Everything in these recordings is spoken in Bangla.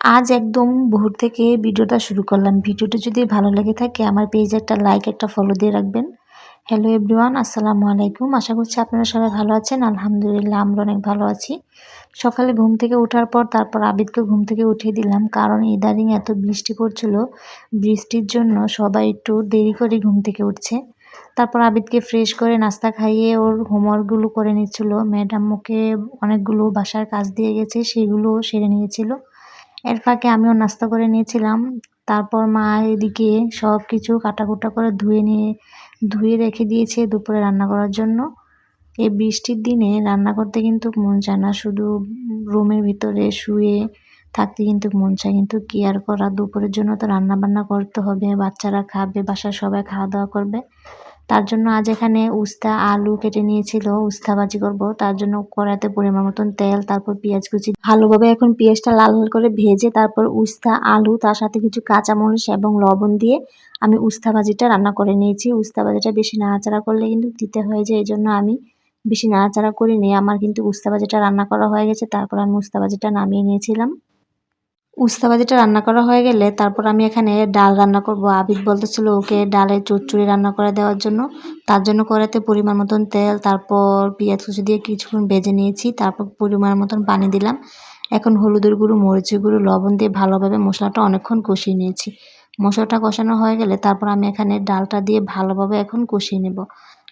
আজ একদম ভোর থেকে ভিডিওটা শুরু করলাম। ভিডিওটা যদি ভালো লেগে থাকে, আমার পেজে একটা লাইক একটা ফলো দিয়ে রাখবেন। হ্যালো এভরিওয়ান আসসালামু আলাইকুম। আশা করছি আপনারা সবাই ভালো আছেন। আলহামদুলিল্লাহ, আমরা অনেক ভালো আছি। সকালে ঘুম থেকে ওঠার পর তারপর আবিদকে ঘুম থেকে উঠিয়ে দিলাম। কারণ ইদারিং এত বৃষ্টি পড়ছিল, বৃষ্টির জন্য সবাই একটু দেরি করে ঘুম থেকে উঠছে। তারপর আবিদকে ফ্রেশ করে নাস্তা খাইয়ে ওর হোমওয়ার্কগুলো করে নিচ্ছিল। ম্যাডাম ওকে অনেকগুলো বাসার কাজ দিয়ে গেছে সেগুলো সেরে নিয়েছিল। এর ফাঁকে আমিও নাস্তা করে নিয়েছিলাম। তারপর মা এদিকে সব কিছু কাটাকুটা করে ধুয়ে নিয়ে, ধুয়ে রেখে দিয়েছে দুপুরে রান্না করার জন্য। এই বৃষ্টির দিনে রান্না করতে কিন্তু মন চায় না। শুধু রুমের ভিতরে শুয়ে থাকতে কিন্তু মন চায়। কিন্তু কেয়ার করা? দুপুরের জন্য তো রান্না বান্না করতে হবে, বাচ্চারা খাবে, বাসার সবাই খাওয়া দাওয়া করবে। তার জন্য আজ এখানে উস্তা আলু কেটে নিয়েছিল, উস্তা ভাজি করব। তার জন্য কড়াতে পরিমাণ মতন তেল, তারপর পেঁয়াজ কুচি। ভালোভাবে এখন পেঁয়াজটা লাল লাল করে ভেজে তারপর উস্তা আলু, তার সাথে কিছু কাঁচামরিচ এবং লবণ দিয়ে আমি উস্তা ভাজিটা রান্না করে নিয়েছি। উস্তা ভাজিটা বেশি নাড়াচাড়া করলে কিন্তু দিতে হয়ে যায় এই জন্য আমি বেশি নাড়াচাড়া করিনি। আমার কিন্তু উস্তা ভাজিটা রান্না করা হয়ে গেছে, তারপর আমি উস্তা ভাজিটা নামিয়ে নিয়েছিলাম। উস্তা ভাজিটা রান্না করা হয়ে গেলে তারপর আমি এখানে ডাল রান্না করব। আবিদ বলতেছিল ওকে ডালে চচ্চড়ি রান্না করে দেওয়ার জন্য। তার জন্য কড়াইতে পরিমাণ মতন তেল, তারপর পেঁয়াজ কুচি দিয়ে কিছুক্ষণ ভেজে নিয়েছি, তারপর পরিমাণ মতন পানি দিলাম। এখন হলুদের গুঁড়ো, মরিচের গুঁড়ো, লবণ দিয়ে ভালোভাবে মশলাটা অনেকক্ষণ কষিয়ে নিয়েছি। মশলাটা কষানো হয়ে গেলে তারপর আমি এখানে ডালটা দিয়ে ভালোভাবে এখন কষিয়ে নেব।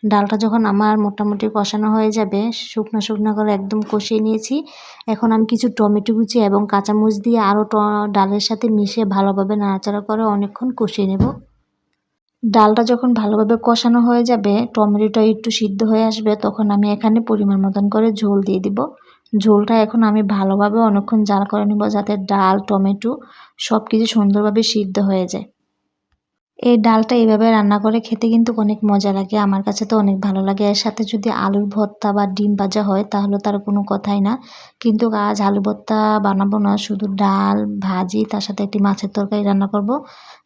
ডালটা যখন আমার মোটামুটি কষানো হয়ে যাবে, শুকনো শুকনো করে একদম কষিয়ে নিয়েছি। এখন আমি কিছু টমেটো কুচি এবং কাঁচামরিচ দিয়ে আরও ডালের সাথে মিশিয়ে ভালোভাবে নাড়াচাড়া করে অনেকক্ষণ কষিয়ে নেব। ডালটা যখন ভালোভাবে কষানো হয়ে যাবে, টমেটোটা একটু সিদ্ধ হয়ে আসবে, তখন আমি এখানে পরিমাণ মতন করে ঝোল দিয়ে দিব। ঝোলটা এখন আমি ভালোভাবে অনেকক্ষণ জাল করে নেব যাতে ডাল, টমেটো সব কিছু সুন্দরভাবে সিদ্ধ হয়ে যায়। এই ডালটা এইভাবে রান্না করে খেতে কিন্তু অনেক মজা লাগে। আমার কাছে তো অনেক ভালো লাগে। এর সাথে যদি আলুর ভর্তা বা ডিম ভাজা হয়, তাহলে তার কোনো কথাই না। কিন্তু আজ আলু ভর্তা বানাবো না, শুধু ডাল, ভাজি, তার সাথে একটি মাছের তরকারি রান্না করব।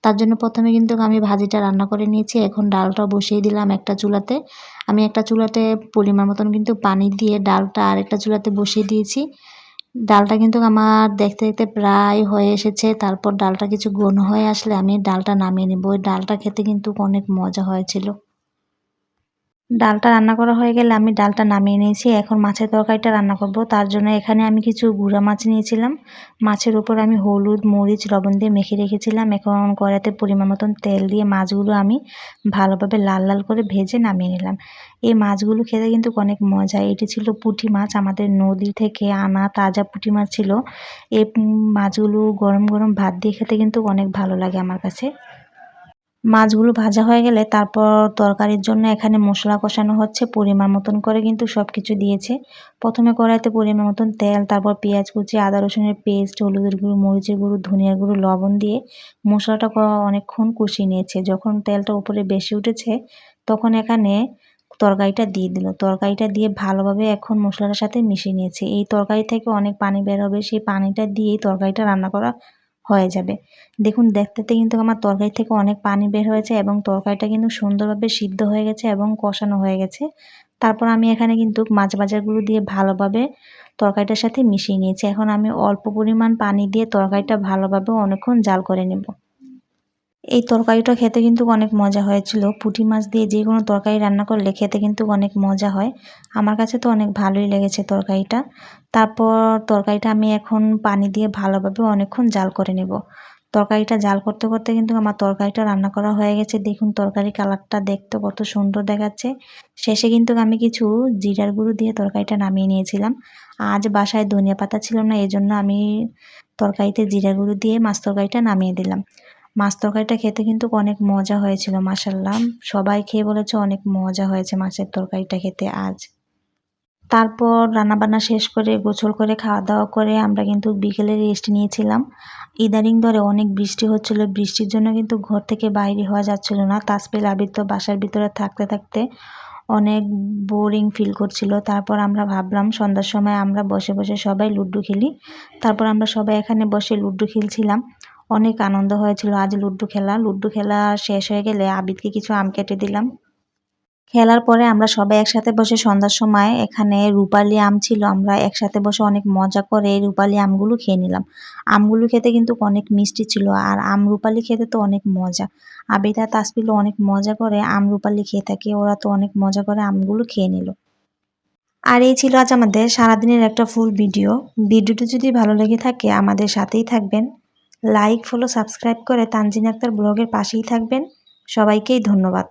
তার জন্য প্রথমে কিন্তু আমি ভাজিটা রান্না করে নিয়েছি। এখন ডালটা বসিয়ে দিলাম একটা চুলাতে। আমি একটা চুলাতে পরিমাণ মতন কিন্তু পানি দিয়ে ডালটা আরেকটা চুলাতে বসিয়ে দিয়েছি। ডালটা কিন্তু আমার দেখতে দেখতে প্রায় হয়ে এসেছে। তারপর ডালটা কিছু ঘন হয়ে আসলে আমি ডালটা নামিয়ে নেব। ওই ডালটা খেতে কিন্তু অনেক মজা হয়েছিল। ডালটা রান্না করা হয়ে গেলে আমি ডালটা নামিয়ে নিয়েছি। এখন মাছের তরকারিটা রান্না করব। তার জন্য এখানে আমি কিছু গুঁড়া মাছ নিয়েছিলাম। মাছের উপর আমি হলুদ, মরিচ, লবণ দিয়ে মেখে রেখেছিলাম। এখন কড়াতে পরিমাণ মতন তেল দিয়ে মাছগুলো আমি ভালোভাবে লাল লাল করে ভেজে নামিয়ে নিলাম। এই মাছগুলো খেতে কিন্তু অনেক মজা। এটি ছিল পুঁটি মাছ। আমাদের নদী থেকে আনা তাজা পুঁটি মাছ ছিল। এই মাছগুলো গরম গরম ভাত দিয়ে খেতে কিন্তু অনেক ভালো লাগে আমার কাছে। মাছগুলো ভাজা হয়ে গেলে তারপর তরকারির জন্য এখানে মশলা কষানো হচ্ছে, পরিমাণ মতন করে কিন্তু সব কিছু দিয়েছে। প্রথমে কড়াইতে পরিমাণ মতন তেল, তারপর পেঁয়াজ কুচি, আদা রসুনের পেস্ট, হলুদের গুঁড়ো, মরিচের গুঁড়ো, ধনিয়ার গুঁড়ো, লবণ দিয়ে মশলাটা অনেকক্ষণ কষিয়ে নিয়েছে। যখন তেলটা উপরে বেশি উঠেছে তখন এখানে তরকারিটা দিয়ে দিল। তরকারিটা দিয়ে ভালোভাবে এখন মশলাটার সাথে মিশিয়ে নিয়েছে। এই তরকারি থেকে অনেক পানি বের হবে, সেই পানিটা দিয়েই তরকারিটা রান্না করা হয়ে যাবে। দেখুন, দেখতে কিন্তু আমার তরকারি থেকে অনেক পানি বের হয়েছে এবং তরকারিটা কিন্তু সুন্দরভাবে সিদ্ধ হয়ে গেছে এবং কষানো হয়ে গেছে। তারপর আমি এখানে কিন্তু মাছ বাজারগুলো দিয়ে ভালোভাবে তরকারিটার সাথে মিশিয়ে নিয়েছি। এখন আমি অল্প পরিমাণ পানি দিয়ে তরকারিটা ভালোভাবে অনেকক্ষণ জাল করে নেব। এই তরকারিটা খেতে কিন্তু অনেক মজা হয়েছিল। পুঁটি মাছ দিয়ে যে কোনো তরকারি রান্না করলে খেতে কিন্তু অনেক মজা হয়। আমার কাছে তো অনেক ভালোই লেগেছে তরকারিটা। তারপর তরকারিটা আমি এখন পানি দিয়ে ভালোভাবে অনেকক্ষণ জাল করে নেব। তরকারিটা জাল করতে করতে কিন্তু আমার তরকারিটা রান্না করা হয়ে গেছে। দেখুন তরকারি কালারটা দেখতে কত সুন্দর দেখাচ্ছে। শেষে কিন্তু আমি কিছু জিরার গুঁড়ো দিয়ে তরকারিটা নামিয়ে নিয়েছিলাম। আজ বাসায় ধনিয়া পাতা ছিল না এই জন্য আমি তরকারিতে জিরা গুঁড়ো দিয়ে মাছ তরকারিটা নামিয়ে দিলাম। মাছ তরকারিটা খেতে কিন্তু অনেক মজা হয়েছিল মাসাল্লাহ সবাই খেয়ে বলেছে অনেক মজা হয়েছে মাছের তরকারিটা খেতে আজ। তারপর রান্নাবান্না শেষ করে গোছল করে খাওয়া দাওয়া করে আমরা কিন্তু বিকেলে রেস্ট নিয়েছিলাম। ইদানিং ধরে অনেক বৃষ্টি হচ্ছিল, বৃষ্টির জন্য কিন্তু ঘর থেকে বাইরে হওয়া যাচ্ছিল না। তাজপেল আবির বাসার ভিতরে থাকতে থাকতে অনেক বোরিং ফিল করছিল। তারপর আমরা ভাবলাম, সন্ধ্যার সময় আমরা বসে বসে সবাই লুড্ডু খেলি। তারপর আমরা সবাই এখানে বসে লুড্ডু খেলছিলাম। অনেক আনন্দ হয়েছিল। আজ লুড্ডু খেলা। লুড্ডু খেলা শেষ হয়ে গেলে আবিদকে কিছু আম কেটে দিলাম। খেলার পরে আমরা সবাই একসাথে বসে সন্ধ্যার সময় এখানে রূপালি আম ছিল। আমরা একসাথে বসে অনেক মজা করে এই রূপালি আমগুলো খেয়ে নিলাম। আমগুলো খেতে কিন্তু অনেক মিষ্টি ছিল আর আম রূপালি খেতে তো অনেক মজা। আবিদা তাসপিলও অনেক মজা করে আম রূপালি খেয়ে থাকে। ওরা তো অনেক মজা করে আমগুলো খেয়ে নিল। আর এই ছিল আজ আমাদের সারাদিনের একটা ফুল ভিডিও ভিডিওটি যদি ভালো লেগে থাকে আমাদের সাথেই থাকবেন। লাইক ফলো সাবস্ক্রাইব করে তানজিন আক্তার ব্লগের পাশেই থাকবেন। সবাইকেই ধন্যবাদ।